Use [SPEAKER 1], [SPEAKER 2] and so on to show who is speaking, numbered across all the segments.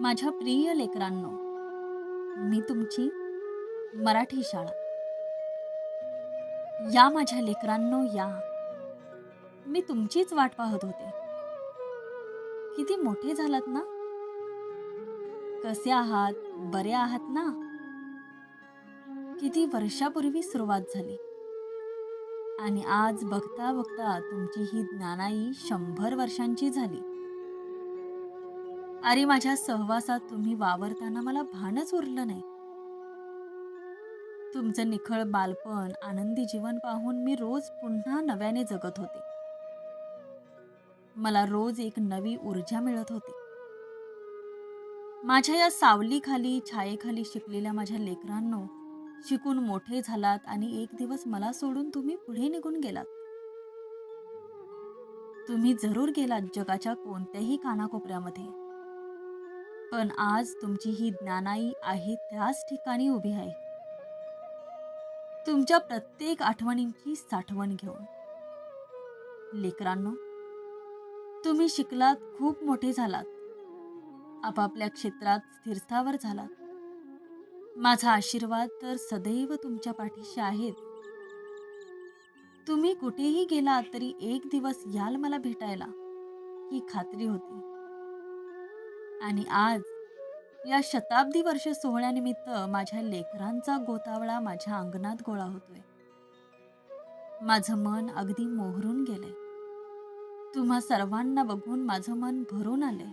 [SPEAKER 1] माझ्या प्रिय लेकरांनो मी तुमची मराठी शाळा. या माझ्या लेकरांनो या. मी तुमचीच वाट पाहत होते. किती मोठे झालात ना? कसे आहात? बरे आहात ना? किती वर्षापूर्वी सुरुवात झाली. आणि आज बघता बघता तुमची ही ज्ञानाई शंभर वर्षांची झाली. अरे माझ्या सहवासात तुम्ही वावरताना मला भानच उरलं नाही. तुमचं निखळ बालपण आनंदी जीवन पाहून मी रोज पुन्हा नव्याने जगत होते. मला रोज एक नवी ऊर्जा मिळत होती. माझ्या या सावलीखाली छायेखाली शिकलेल्या माझ्या लेकरांनो शिकून मोठे झालात आणि एक दिवस मला सोडून तुम्ही पुढे निघून गेलात. तुम्ही जरूर गेलात जगाच्या कोणत्याही कानाकोपऱ्यामध्ये. पण आज तुमची ही ज्ञानाई आहे त्याच ठिकाणी उभी आहे. तुमच्या प्रत्येक आठवणींची साठवण घेऊन. लेकरांनो तुम्ही शिकलात खूप मोठे झालात. आपापल्या क्षेत्रात स्थिरस्थावर झालात. माझा आशीर्वाद तर सदैव तुमच्या पाठीशी आहेत. तुम्ही कुठेही गेलात तरी एक दिवस याल मला भेटायला ही खात्री होती. आणि आज या शताब्दी वर्ष सोहळ्यानिमित्त माझ्या लेकरांचा गोतावळा माझ्या अंगणात गोळा होतोय. माझं मन अगदी मोहरून गेलंय. तुम्हा सर्वांना बघून माझं मन भरून आलंय.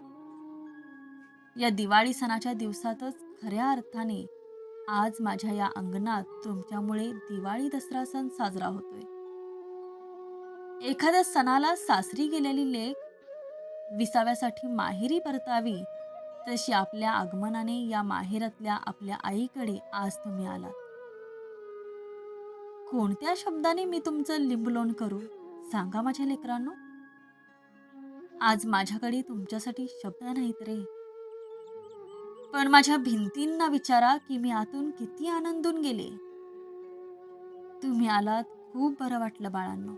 [SPEAKER 1] या दिवाळी सणाच्या दिवसातच खऱ्या अर्थाने आज माझ्या या अंगणात तुमच्यामुळे दिवाळी दसरा सण साजरा होतोय. एखाद्या सणाला सासरी गेलेली लेख विसाव्यासाठी माहेरी परतावी तशी आपल्या आगमनाने या माहेरातल्या आपल्या आईकडे आज तुम्ही आलात. कोणत्या शब्दाने मी तुमचं लिंबलोण करू? सांगा माझ्या लेकरांनो. आज माझ्याकडे तुमच्यासाठी शब्द नाहीत रे. पण माझ्या भिंतींना विचारा की मी आतून किती आनंदून गेले. तुम्ही आलात खूप बरं वाटलं बाळांनो.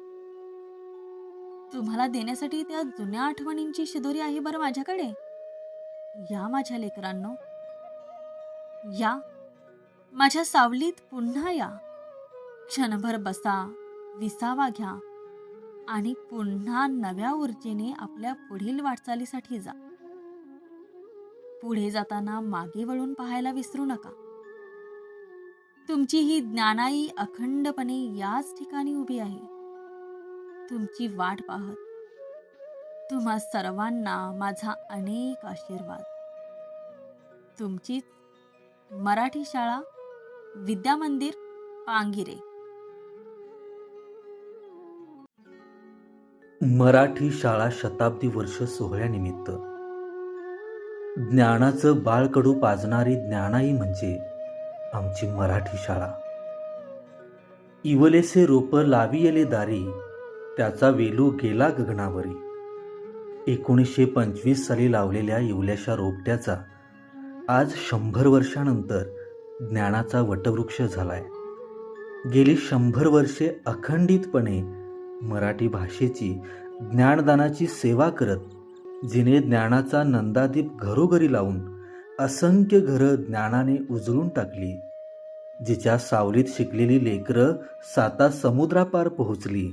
[SPEAKER 1] तुम्हाला देण्यासाठी त्या जुन्या आठवणींची शिदोरी आहे बरं माझ्याकडे. या माझ्या लेकरांनो. या. माझ्या सावलीत पुन्हा या. क्षणभर बसा विसावा घ्या आणि पुन्हा नव्या ऊर्जेने आपल्या पुढील वाटचालीसाठी जा. पुढे जाताना मागे वळून पाहायला विसरू नका. तुमची ही ज्ञानाई अखंडपणे याच ठिकाणी उभी आहे. तुमची वाट पाहत तुम्हा सर्वांना माझा अनेक आशीर्वाद. तुमचीच मराठी शाळा विद्यामंदिर पांगिरे.
[SPEAKER 2] मराठी शाळा शताब्दी वर्ष सोहळ्यानिमित्त. ज्ञानाचं बाळकडू पाजणारी ज्ञानाई म्हणजे आमची मराठी शाळा. इवलेसे रोप लावियले दारी त्याचा वेलू गेला गगनावरी. एकोणीसशे पंचवीस साली लावलेल्या इवल्याशा रोपट्याचा आज शंभर वर्षानंतर ज्ञानाचा वटवृक्ष झालाय. गेली शंभर वर्षे अखंडितपणे मराठी भाषेची ज्ञानदानाची सेवा करत जिने ज्ञानाचा नंदादीप घरोघरी लावून असंख्य घरं ज्ञानाने उजळून टाकली जिच्या सावलीत शिकलेली लेकरं साता समुद्रापार पोहोचली.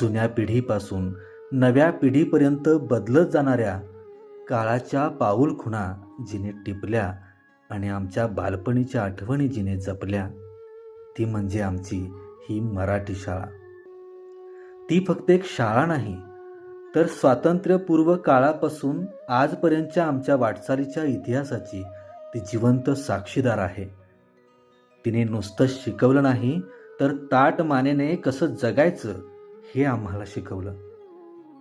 [SPEAKER 2] जुन्या पिढीपासून नव्या पिढीपर्यंत बदलत जाणाऱ्या काळाच्या पाऊलखुणा जिने टिपल्या आणि आमच्या बालपणीच्या आठवणी जिने जपल्या ती म्हणजे आमची ही मराठी शाळा. ती फक्त एक शाळा नाही तर स्वातंत्र्यपूर्व काळापासून आजपर्यंतच्या आमच्या वाटचालीच्या इतिहासाची ती जिवंत साक्षीदार आहे. तिने नुसतं शिकवलं नाही तर ताट मानेने कसं जगायचं हे आम्हाला शिकवलं.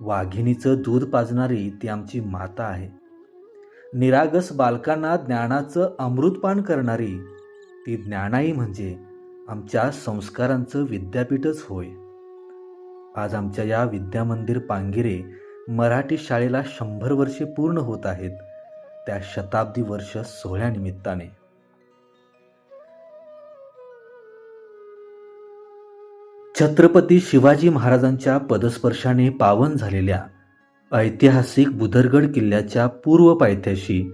[SPEAKER 2] वाघिणीचं दूध पाजणारी ती आमची माता आहे. निरागस बालकांना ज्ञानाचं अमृतपान करणारी ती ज्ञानाई म्हणजे आमच्या संस्कारांचं विद्यापीठच होय. आज आमच्या या विद्यामंदिर पांगिरे मराठी शाळेला शंभर वर्षे पूर्ण होत आहेत. त्या शताब्दी वर्ष सोहळ्यानिमित्ताने. छत्रपती शिवाजी महाराजांच्या पदस्पर्शाने पावन झालेल्या ऐतिहासिक बुदरगड किल्ल्याच्या पूर्व पायथ्याशी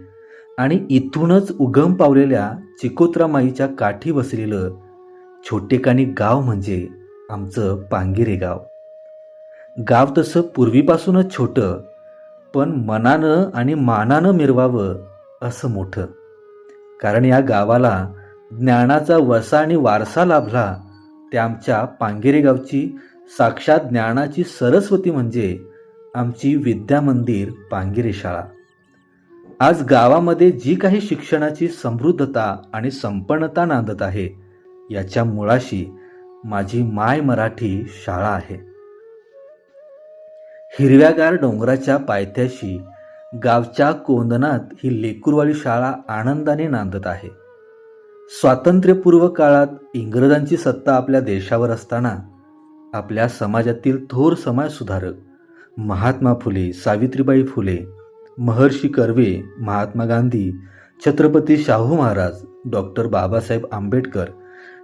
[SPEAKER 2] आणि इथूनच उगम पावलेल्या चिकोत्रामाईच्या काठी वसलेलं छोटेकानी गाव म्हणजे आमचं पांगिरे गाव. गाव तसं पूर्वीपासूनच छोटं पण मनानं आणि मानानं मिरवावं असं मोठं. कारण या गावाला ज्ञानाचा वसा आणि वारसा लाभला ते आमच्या पांगिरे गावची साक्षात ज्ञानाची सरस्वती म्हणजे आमची विद्या मंदिर पांगिरे शाळा. आज गावामध्ये जी काही शिक्षणाची समृद्धता आणि संपन्नता नांदत आहे याच्या मुळाशी माझी माय मराठी शाळा आहे. हिरव्यागार डोंगराच्या पायथ्याशी गावच्या कोंदनात ही लेकूरवाडी शाळा आनंदाने नांदत आहे. स्वातंत्र्यपूर्व काळात इंग्रजांची सत्ता आपल्या देशावर असताना आपल्या समाजातील थोर समाजसुधारक महात्मा फुले सावित्रीबाई फुले महर्षी कर्वे महात्मा गांधी छत्रपती शाहू महाराज डॉक्टर बाबासाहेब आंबेडकर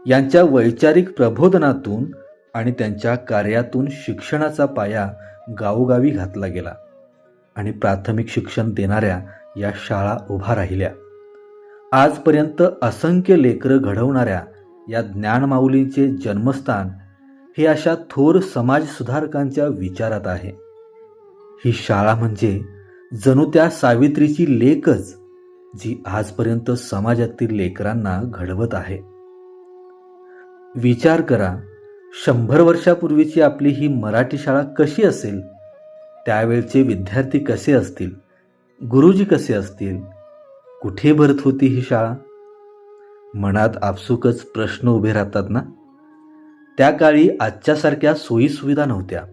[SPEAKER 2] यांच्या वैचारिक प्रबोधनातून आणि त्यांच्या कार्यातून शिक्षणाचा पाया गावोगावी घातला गेला आणि प्राथमिक शिक्षण देणाऱ्या या शाळा उभा राहिल्या. आजपर्यंत असंख्य लेकरं घडवणाऱ्या या ज्ञानमाऊलींचे जन्मस्थान हे अशा थोर समाजसुधारकांच्या विचारात आहे. ही शाळा म्हणजे जणू त्या सावित्रीची लेकच जी आजपर्यंत समाजातील लेकरांना घडवत आहे. विचार करा शंभर वर्षापूर्वीची आपली ही मराठी शाळा कशी असेल? त्यावेळचे विद्यार्थी कसे असतील? गुरुजी कसे असतील? कुठे भरत होती ही शाळा? मनात आपसुकच प्रश्न उभे राहतात ना? त्या काळी आजच्यासारख्या सोयीसुविधा नव्हत्या.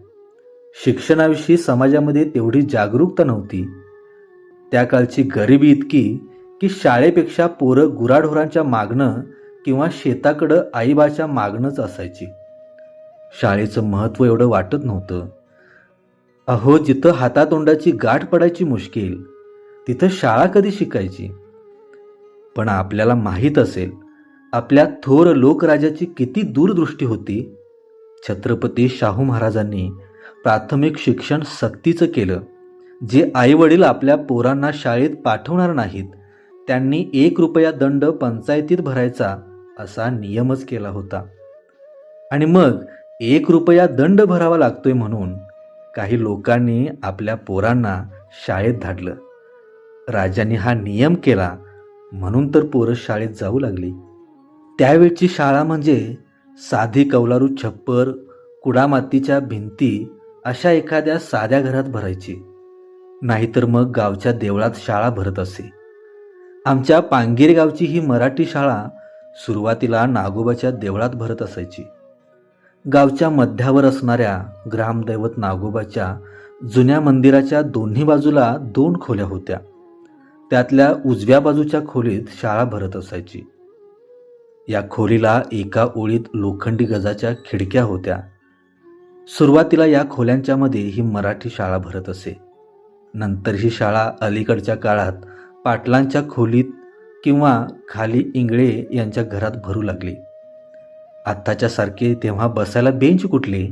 [SPEAKER 2] शिक्षणाविषयी समाजामध्ये तेवढी जागरूकता नव्हती. त्या काळची गरिबी इतकी की शाळेपेक्षा पोरं गुराढोरांच्या मागणं किंवा शेताकडं आईबाच्या मागणंच असायची. शाळेचं महत्त्व एवढं वाटत नव्हतं. अहो जिथं हातातोंडाची गाठ पडायची मुश्किल तिथं शाळा कधी शिकायची? पण आपल्याला माहीत असेल आपल्या थोर लोकराजाची किती दूरदृष्टी होती. छत्रपती शाहू महाराजांनी प्राथमिक शिक्षण सक्तीचं केलं जे आईवडील आपल्या पोरांना शाळेत पाठवणार नाहीत. त्यांनी एक रुपया दंड पंचायतीत भरायचा असा नियमच केला होता. आणि मग एक रुपया दंड भरावा लागतोय म्हणून काही लोकांनी आपल्या पोरांना शाळेत धाडलं. राजांनी हा नियम केला म्हणून तर पोरं शाळेत जाऊ लागली. त्यावेळची शाळा म्हणजे साधी कौलारू छप्पर कुडामातीच्या भिंती अशा एखाद्या साध्या घरात भरायची. नाहीतर मग गावच्या देवळात शाळा भरत असे. आमच्या पांगीर गावची ही मराठी शाळा सुरुवातीला नागोबाच्या देवळात भरत असायची. गावच्या मध्यावर असणाऱ्या ग्रामदैवत नागोबाच्या जुन्या मंदिराच्या दोन्ही बाजूला दोन खोल्या होत्या. त्यातल्या उजव्या बाजूच्या खोलीत शाळा भरत असायची. या खोलीला एका ओळीत लोखंडी गजाच्या खिडक्या होत्या. सुरुवातीला या खोल्यांच्या मध्ये ही मराठी शाळा भरत असे. नंतर ही शाळा अलीकडच्या काळात पाटलांच्या खोलीत किंवा खाली इंगळे यांच्या घरात भरू लागली. आत्ताच्या सारखे तेव्हा बसायला बेंच कुठले?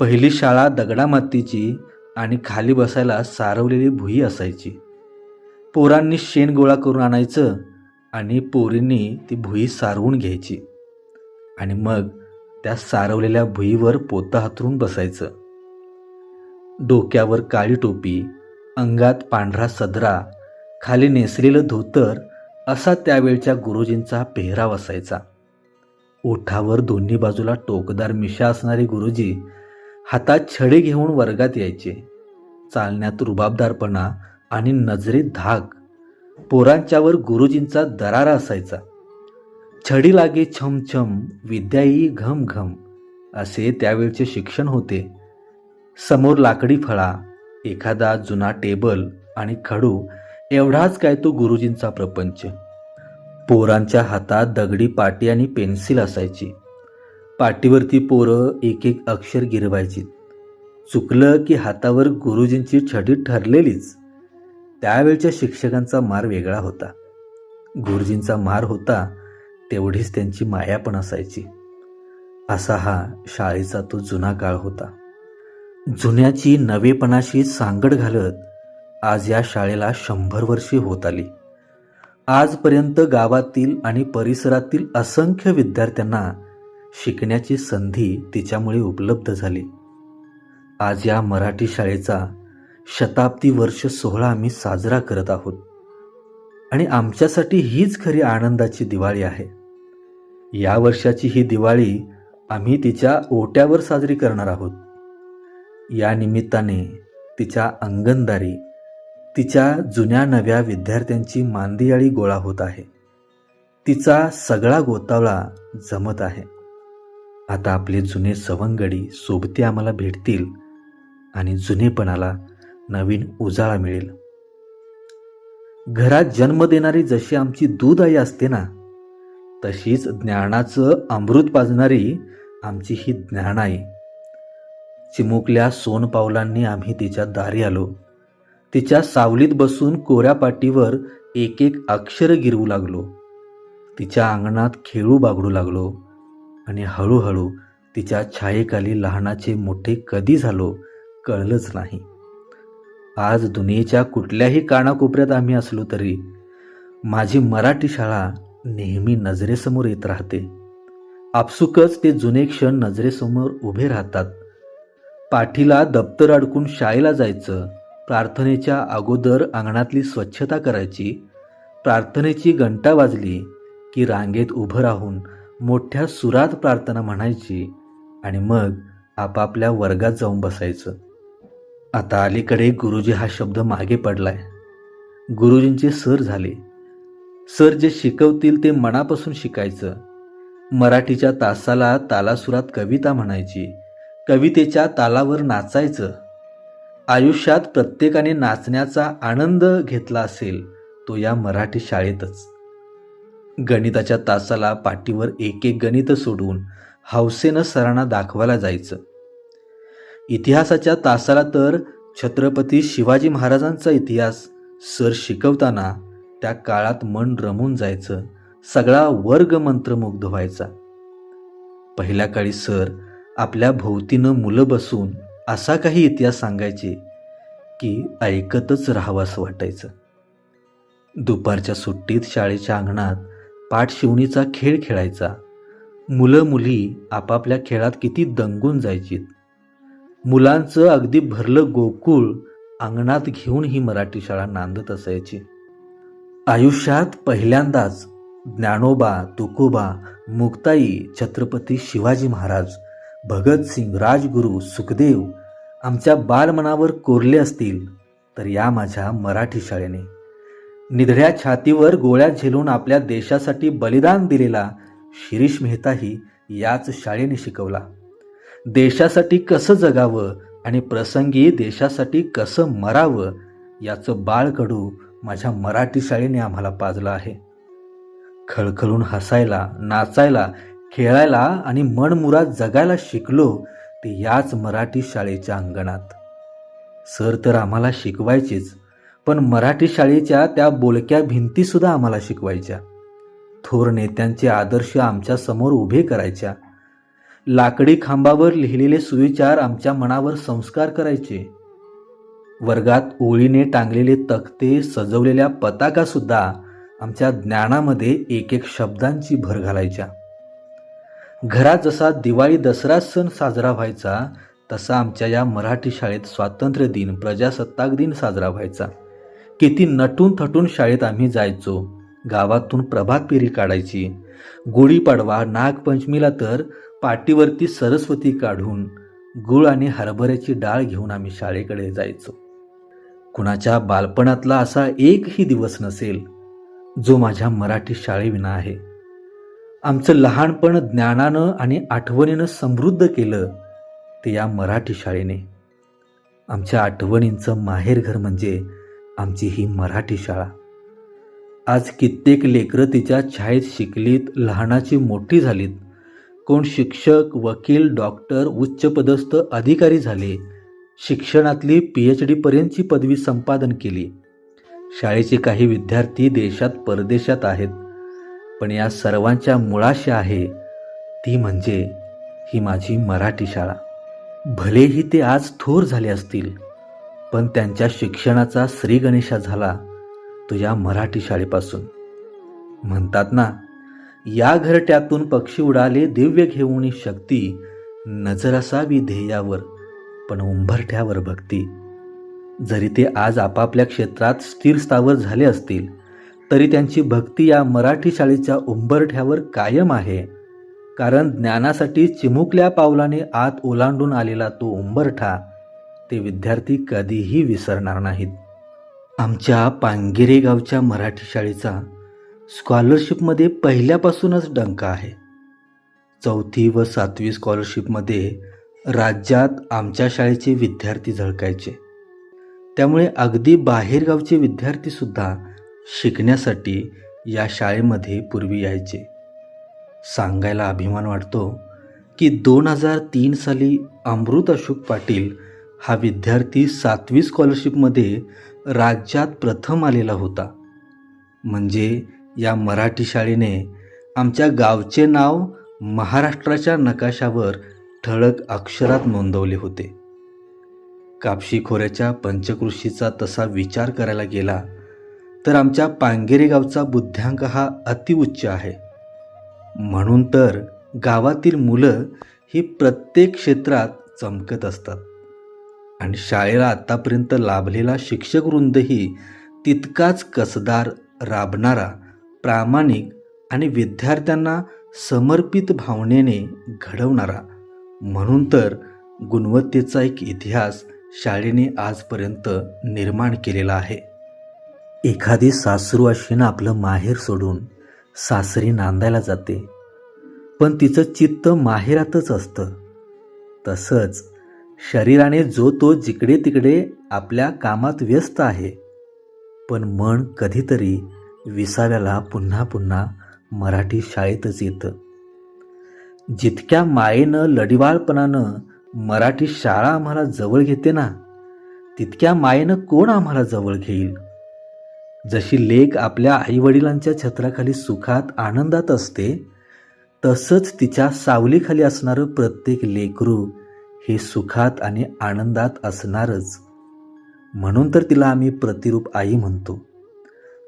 [SPEAKER 2] पहिली शाळा दगडामातीची आणि खाली बसायला सारवलेली भुई असायची. पोरांनी शेण गोळा करून आणायचं आणि पोरींनी ती भुई सारवून घ्यायची. आणि मग त्या सारवलेल्या भुईवर पोतं हातरून बसायचं. डोक्यावर काळी टोपी अंगात पांढरा सदरा खाली नेसलेलं धोतर असा त्यावेळच्या गुरुजींचा पेहराव असायचा. ओठावर दोन्ही बाजूला टोकदार मिशा असणारे गुरुजी हातात छडे घेऊन वर्गात यायचे. चालण्यात रुबाबदारपणा आणि नजरेत धाक पोरांच्यावर गुरुजींचा दरारा असायचा. छडी लागे छमछम विद्या येई घम घम असे त्यावेळचे शिक्षण होते. समोर लाकडी फळा एखादा जुना टेबल आणि खडू एवढाच काय तो गुरुजींचा प्रपंच. पोरांच्या हातात दगडी पाटी आणि पेन्सिल असायची. पाटीवरती पोरं एक एक अक्षर गिरवायची. चुकलं की हातावर गुरुजींची छडी ठरलेलीच. त्यावेळच्या शिक्षकांचा मार वेगळा होता. गुरुजींचा मार होता तेवढीच त्यांची माया पण असायची. असा हा शाळेचा तो जुना काळ होता. जुन्याची नवेपणाशी सांगड घालत आज या शाळेला शंभर वर्षे होत आली. आजपर्यंत गावातील आणि परिसरातील असंख्य विद्यार्थ्यांना शिकण्याची संधी तिच्यामुळे उपलब्ध झाली. आज या मराठी शाळेचा शताब्दी वर्ष सोहळा आम्ही साजरा करत आहोत. आणि आमच्यासाठी हीच खरी आनंदाची दिवाळी आहे. या वर्षाची ही दिवाळी आम्ही तिच्या ओट्यावर साजरी करणार आहोत. या निमित्ताने तिच्या अंगणदारी तिच्या जुन्या नव्या विद्यार्थ्यांची मांदियाळी गोळा होत आहे. तिचा सगळा गोतावळा जमत आहे. आता आपले जुने सवंगडी सोबती आम्हाला भेटतील आणि जुनेपणाला नवीन उजाळा मिळेल. घरात जन्म देणारी जशी आमची दूध आई असते ना तशीच ज्ञानाचं अमृत पाजणारी आमची ही ज्ञान आहे चिमुकल्या सोन पावलांनी आम्ही तिच्या दारी आलो. तिच्या सावलीत बसून कोऱ्या पाटीवर एक एक अक्षर गिरवू लागलो. तिच्या अंगणात खेळू बागडू लागलो आणि हळूहळू तिच्या छायेखाली लहानाचे मोठे कधी झालो कळलंच नाही. आज दुनियेच्या कुठल्याही कानाकोपऱ्यात आम्ही असलो तरी माझी मराठी शाळा नेहमी नजरेसमोर येत राहते. आपसुकच ते जुने क्षण नजरेसमोर उभे राहतात. पाठीला दप्तर अडकून शाळेला जायचं प्रार्थनेच्या अगोदर अंगणातली स्वच्छता करायची प्रार्थनेची घंटा वाजली की रांगेत उभं राहून मोठ्या सुरात प्रार्थना म्हणायची आणि मग आपापल्या वर्गात जाऊन बसायचं. आता अलीकडे गुरुजी हा शब्द मागे पडलाय. गुरुजींचे सर झाले. सर जे शिकवतील ते मनापासून शिकायचं. मराठीच्या तासाला तालासुरात कविता म्हणायची. कवितेच्या तालावर नाचायचं. आयुष्यात प्रत्येकाने नाचण्याचा आनंद घेतला असेल तो या मराठी शाळेतच. गणिताच्या तासाला पाठीवर एक एक गणित सोडून हौसेनं सरांना दाखवायला जायचं. इतिहासाच्या तासाला तर छत्रपती शिवाजी महाराजांचा इतिहास सर शिकवताना त्या काळात मन रमून जायचं सगळा वर्ग मंत्रमुग्ध व्हायचा. पहिल्या काळी सर आपल्या भोवतीनं मुलं बसून असा काही इतिहास सांगायचे की ऐकतच राहावं वाटायचं. दुपारच्या सुट्टीत शाळेच्या अंगणात पाठशिवणीचा खेळ खेळायचा. मुलं मुली आपापल्या खेळात किती दंगून जायचीत. मुलांचं अगदी भरलं गोकुळ अंगणात घेऊन ही मराठी शाळा नांदत असायची. आयुष्यात पहिल्यांदाच ज्ञानोबा तुकोबा मुक्ताई छत्रपती शिवाजी महाराज भगतसिंग राजगुरू सुखदेव आमच्या बालमनावर कोरले असतील तर या माझ्या मराठी शाळेने. निधड्या छातीवर गोळ्या झेलून आपल्या देशासाठी बलिदान दिलेला शिरीष मेहताही याच शाळेने शिकवला. देशासाठी कसं जगावं आणि प्रसंगी देशासाठी कसं मरावं याचं बाळकडू माझ्या मराठी शाळेने आम्हाला पाजलं आहे. खळखळून हसायला नाचायला खेळायला आणि मनमुरात जगायला शिकलो ते याच मराठी शाळेच्या अंगणात. सर तर आम्हाला शिकवायचेच पण मराठी शाळेच्या त्या बोलक्या भिंतीसुद्धा आम्हाला शिकवायच्या. थोर नेत्यांचे आदर्श आमच्यासमोर उभे करायच्या. लाकडी खांबावर लिहिलेले सुविचार आमच्या मनावर संस्कार करायचे. वर्गात ओळीने टांगलेले तक्ते सजवलेल्या पताकासुद्धा आमच्या ज्ञानामध्ये एक एक शब्दांची भर घालायच्या. घरात जसा दिवाळी दसरा सण साजरा व्हायचा तसा आमच्या या मराठी शाळेत स्वातंत्र्य दिन प्रजासत्ताक दिन साजरा व्हायचा. किती नटून थटून शाळेत आम्ही जायचो गावातून प्रभात फेरी काढायची. गुढीपाडवा नागपंचमीला तर पाटीवरती सरस्वती काढून गुळ आणि हरभऱ्याची डाळ घेऊन आम्ही शाळेकडे जायचो. कुणाच्या बालपणातला असा एकही दिवस नसेल जो माझ्या मराठी शाळेविना आहे. आमचं लहानपण ज्ञानानं आणि आठवणीनं समृद्ध केलं ते या मराठी शाळेने. आमच्या आठवणींचं माहेरघर म्हणजे आमची ही मराठी शाळा. आज कित्येक लेकरं तिच्या छायेत शिकलीत लहानाची मोठी झालीत. कोण शिक्षक वकील डॉक्टर उच्चपदस्थ अधिकारी झाले. शिक्षणातली पी एच डीपर्यंतची पदवी संपादन केली. शाळेचे काही विद्यार्थी देशात परदेशात आहेत. पण या सर्वांच्या मुळाशी आहे. ती म्हणजे ही माझी मराठी शाळा. भलेही ते आज थोर झाले असतील पण त्यांच्या शिक्षणाचा श्रीगणेशा झाला तो या मराठी शाळेपासून. म्हणतात ना या घरट्यातून पक्षी उडाले दिव्य घेऊन शक्ती नजर असावी ध्येयावर पण उंबरठ्यावर भक्ती. जरी ते आज आपापल्या क्षेत्रात स्थिर स्थावर झाले असतील तरी त्यांची भक्ती या मराठी शाळेच्या उंबरठ्यावर कायम आहे. कारण ज्ञानासाठी चिमुकल्या पावलाने आत ओलांडून आलेला तो उंबरठा ते विद्यार्थी कधीही विसरणार नाहीत. आमच्या पांगिरे गावच्या मराठी शाळेचा स्कॉलरशिपमध्ये पहिल्यापासूनच डंका आहे. चौथी व सातवी स्कॉलरशिपमध्ये राज्यात आमच्या शाळेचे विद्यार्थी झळकायचे. त्यामुळे अगदी बाहेरगावचे विद्यार्थीसुद्धा शिकण्यासाठी या शाळेमध्ये पूर्वी यायचे. सांगायला अभिमान वाटतो की दोन हजार तीन साली अमृत अशोक पाटील हा विद्यार्थी सातवी स्कॉलरशिपमध्ये राज्यात प्रथम आलेला होता. म्हणजे या मराठी शाळेने आमच्या गावचे नाव महाराष्ट्राच्या नकाशावर ठळक अक्षरात नोंदवले होते. कापशी खोऱ्याच्या पंचकृषीचा तसा विचार करायला गेला तर आमच्या पांगेरे गावचा बुद्ध्यांक हा अतिउच्च आहे. म्हणून तर गावातील मुलं ही प्रत्येक क्षेत्रात चमकत असतात आणि शाळेला आत्तापर्यंत लाभलेला शिक्षकवृंदही तितकाच कसदार राबणारा प्रामाणिक आणि विद्यार्थ्यांना समर्पित भावनेने घडवणारा. म्हणून तर गुणवत्तेचा एक इतिहास शाळेने आजपर्यंत निर्माण केलेला आहे. एखादी सासरू अशीनं आपलं माहेर सोडून सासरी नांदायला जाते. पण तिचं चित्त माहेरातच असतं. तसंच शरीराने जो तो जिकडे तिकडे आपल्या कामात व्यस्त आहे. पण मन कधीतरी विसाव्याला पुन्हा पुन्हा मराठी शाळेतच येतं. जितक्या मायेनं लढिवाळपणानं मराठी शाळा आम्हाला जवळ घेते ना तितक्या मायेनं कोण आम्हाला जवळ घेईल? जशी लेक आपल्या आईवडिलांच्या छत्राखाली सुखात आनंदात असते तसंच तिच्या सावलीखाली असणारं प्रत्येक लेकरू हे सुखात आणि आनंदात असणारच. म्हणून तर तिला आम्ही प्रतिरूप आई म्हणतो.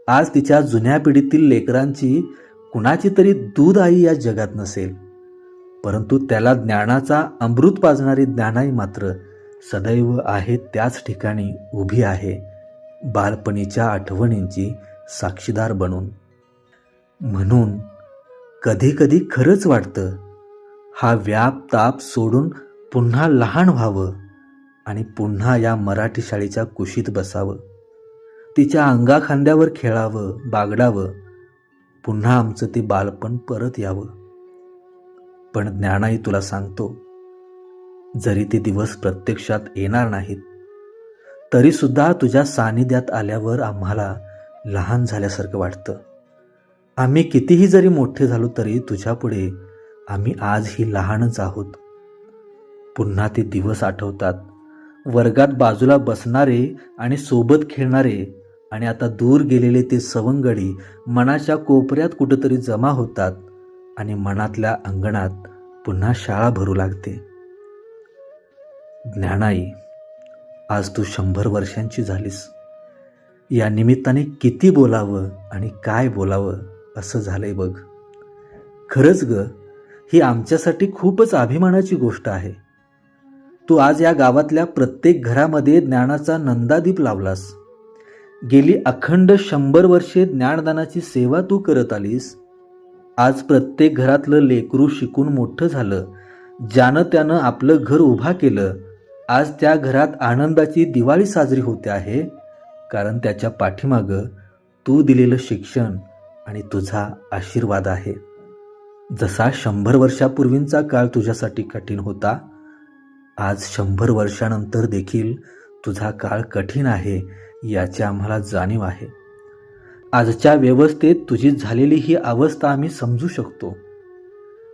[SPEAKER 2] आज तिच्या जुन्या पिढीतील लेकरांची कुणाची तरी दूध आई या जगात नसेल. परंतु त्याला ज्ञानाचा अमृत पाजणारी ज्ञानाई मात्र सदैव आहे त्याच ठिकाणी उभी आहे बालपणीच्या आठवणींची साक्षीदार बनून. म्हणून कधीकधी खरंच वाटतं हा व्याप ताप सोडून पुन्हा लहान व्हावं आणि पुन्हा या मराठी शाळेच्या कुशीत बसावं. तिच्या अंगाखांद्यावर खेळावं बागडावं. पुन्हा आमचं ते बालपण परत यावं. पण ज्ञानाई तुला सांगतो जरी ते दिवस प्रत्यक्षात येणार नाहीत तरीसुद्धा तुझ्या सानिध्यात आल्यावर आम्हाला लहान झाल्यासारखं वाटतं. आम्ही कितीही जरी मोठे झालो तरी तुझ्यापुढे आम्ही आजही लहानच आहोत. पुन्हा ते दिवस आठवतात. वर्गात बाजूला बसणारे आणि सोबत खेळणारे आणि आता दूर गेलेले ते सवंगडी मनाच्या कोपऱ्यात कुठंतरी जमा होतात आणि मनातल्या अंगणात पुन्हा शाळा भरू लागते. ज्ञानाई आज तू शंभर वर्षांची झालीस. या निमित्ताने किती बोलावं आणि काय बोलावं असं झालंय बघ. खरंच ग ही आमच्यासाठी खूपच अभिमानाची गोष्ट आहे. तू आज या गावातल्या प्रत्येक घरामध्ये ज्ञानाचा नंदादीप लावलास. गेली अखंड शंभर वर्षे ज्ञानदानाची सेवा तू करत आलीस. आज प्रत्येक घरातलं लेकरू शिकून मोठं झालं. ज्यानं त्यानं आपलं घर उभा केलं. आज त्या घरात आनंदाची दिवाळी साजरी होते आहे. कारण त्याच्या पाठीमागं तू दिलेलं शिक्षण आणि तुझा आशीर्वाद आहे. जसा शंभर वर्षापूर्वींचा काळ तुझ्यासाठी कठीण होता आज शंभर वर्षानंतर देखील तुझा काळ कठीण आहे. याची आम्हाला जाणीव आहे. आजच्या व्यवस्थेत तुझी झालेली ही अवस्था आम्ही समजू शकतो.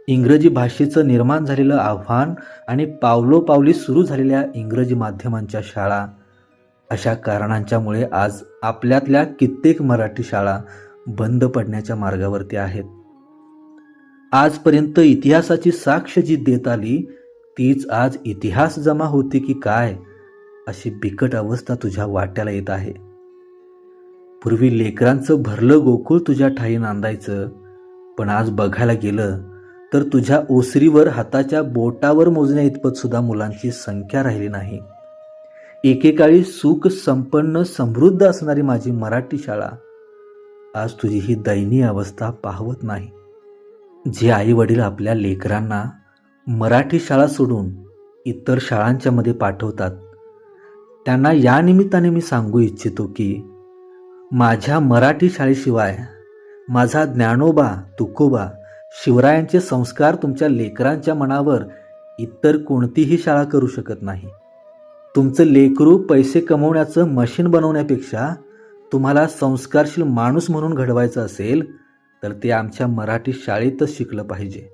[SPEAKER 2] इंग्रजी भाषेचं निर्माण झालेलं आव्हान आणि पावलोपावली सुरू झालेल्या इंग्रजी माध्यमांच्या शाळा अशा कारणांच्यामुळे आज आपल्यातल्या कित्येक मराठी शाळा बंद पडण्याच्या मार्गावरती आहेत. आजपर्यंत इतिहासाची साक्ष जी देत आली तीच आज इतिहास जमा होती की काय? अशी बिकट अवस्था तुझ्या वाट्याला येत आहे. पूर्वी लेकरांचं भरलं गोकुळ तुझ्या ठाई नांदायचं पण आज बघायला गेलं तर तुझ्या ओसरीवर हाताच्या बोटावर मोजण्या इतपत सुद्धा मुलांची संख्या राहिली नाही. एकेकाळी सुख संपन्न समृद्ध असणारी माझी मराठी शाळा आज तुझी ही दयनीय अवस्था पाहवत नाही. जे आई वडील आपल्या लेकरांना मराठी शाळा सोडून इतर शाळांच्यामध्ये पाठवतात त्यांना या निमित्ताने मी सांगू इच्छितो की माझ्या मराठी शाळेशिवाय माझा ज्ञानोबा तुकोबा शिवरायांचे संस्कार तुमच्या लेकरांच्या मनावर इतर कोणतीही शाळा करू शकत नाही. तुमचं लेकरू पैसे कमवण्याचं मशीन बनवण्यापेक्षा तुम्हाला संस्कारशील माणूस म्हणून घडवायचं असेल तर ते आमच्या मराठी शाळेतच शिकलं पाहिजे.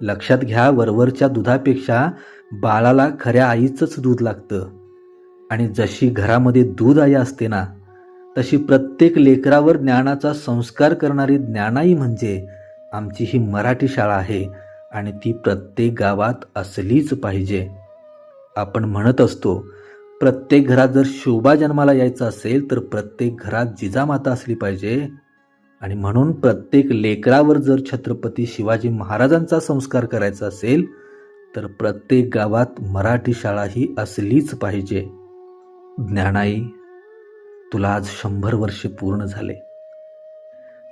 [SPEAKER 2] लक्षात घ्या वरवरच्या दुधापेक्षा बाळाला खऱ्या आईचंच दूध लागतं. आणि जशी घरामध्ये दूध आई असते ना तशी प्रत्येक लेकरावर ज्ञानाचा संस्कार करणारी ज्ञानाई म्हणजे आमची ही मराठी शाळा आहे आणि ती प्रत्येक गावात असलीच पाहिजे. आपण म्हणत असतो प्रत्येक घरात जर शोभा जन्माला यायचं असेल तर प्रत्येक घरात जिजामाता असली पाहिजे. आणि म्हणून प्रत्येक लेकरावर जर छत्रपती शिवाजी महाराजांचा संस्कार करायचा असेल तर प्रत्येक गावात मराठी शाळा ही असलीच पाहिजे. ज्ञानाई तुला आज शंभर वर्षे पूर्ण झाले.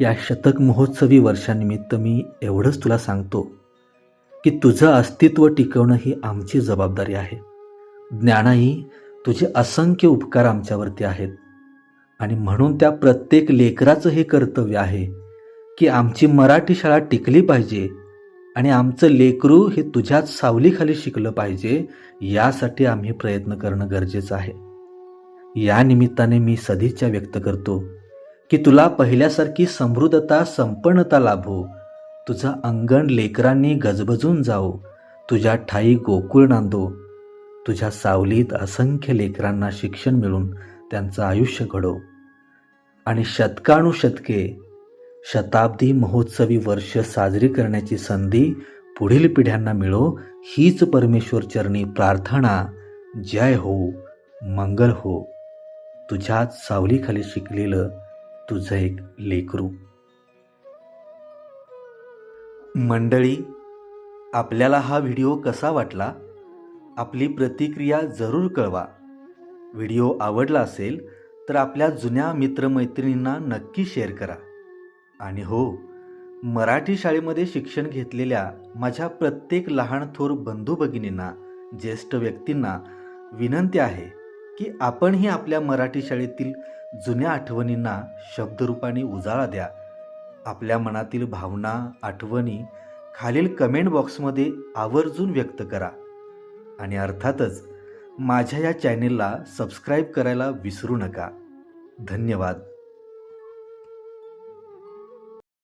[SPEAKER 2] या शतक महोत्सवी वर्षानिमित्त मी एवढंच तुला सांगतो की तुझं अस्तित्व टिकवणं ही आमची जबाबदारी आहे. ज्ञानाई तुझे असंख्य उपकार आमच्यावरती आहेत आणि म्हणून त्या प्रत्येक लेकराचं हे कर्तव्य आहे की आमची मराठी शाळा टिकली पाहिजे आणि आमचं लेकरू हे तुझ्याच सावलीखाली शिकलं पाहिजे यासाठी आम्ही प्रयत्न करणं गरजेचं आहे. या निमित्ताने मी सदिच्छा व्यक्त करतो की तुला पहिल्यासारखी समृद्धता संपन्नता लाभो. तुझं अंगण लेकरांनी गजबजून जाओ तुझ्या ठाई गोकुळ नांदो. तुझ्या सावलीत असंख्य लेकरांना शिक्षण मिळून त्यांचं आयुष्य घडो. आणि शतकानुशतके शताब्दी महोत्सवी वर्ष साजरी करण्याची संधी पुढील पिढ्यांना मिळो हीच परमेश्वर चरणी प्रार्थना. जय हो मंगल हो. तुझ्याच सावलीखाली शिकलेलं तुझं एक लेकरू. मंडळी आपल्याला हा व्हिडिओ कसा वाटला? आपली प्रतिक्रिया जरूर कळवा. व्हिडिओ आवडला असेल तर आपल्या जुन्या मित्रमैत्रिणींना नक्की शेअर करा. आणि हो मराठी शाळेमध्ये शिक्षण घेतलेल्या माझ्या प्रत्येक लहान थोर बंधू भगिनींना ज्येष्ठ व्यक्तींना विनंती आहे की आपणही आपल्या मराठी शाळेतील जुन्या आठवणींना शब्दरूपाने उजाळा द्या. आपल्या मनातील भावना आठवणी खालील कमेंट बॉक्समध्ये आवर्जून व्यक्त करा. आणि अर्थातच माझ्या या चॅनेलला सबस्क्राईब करायला विसरू नका. धन्यवाद.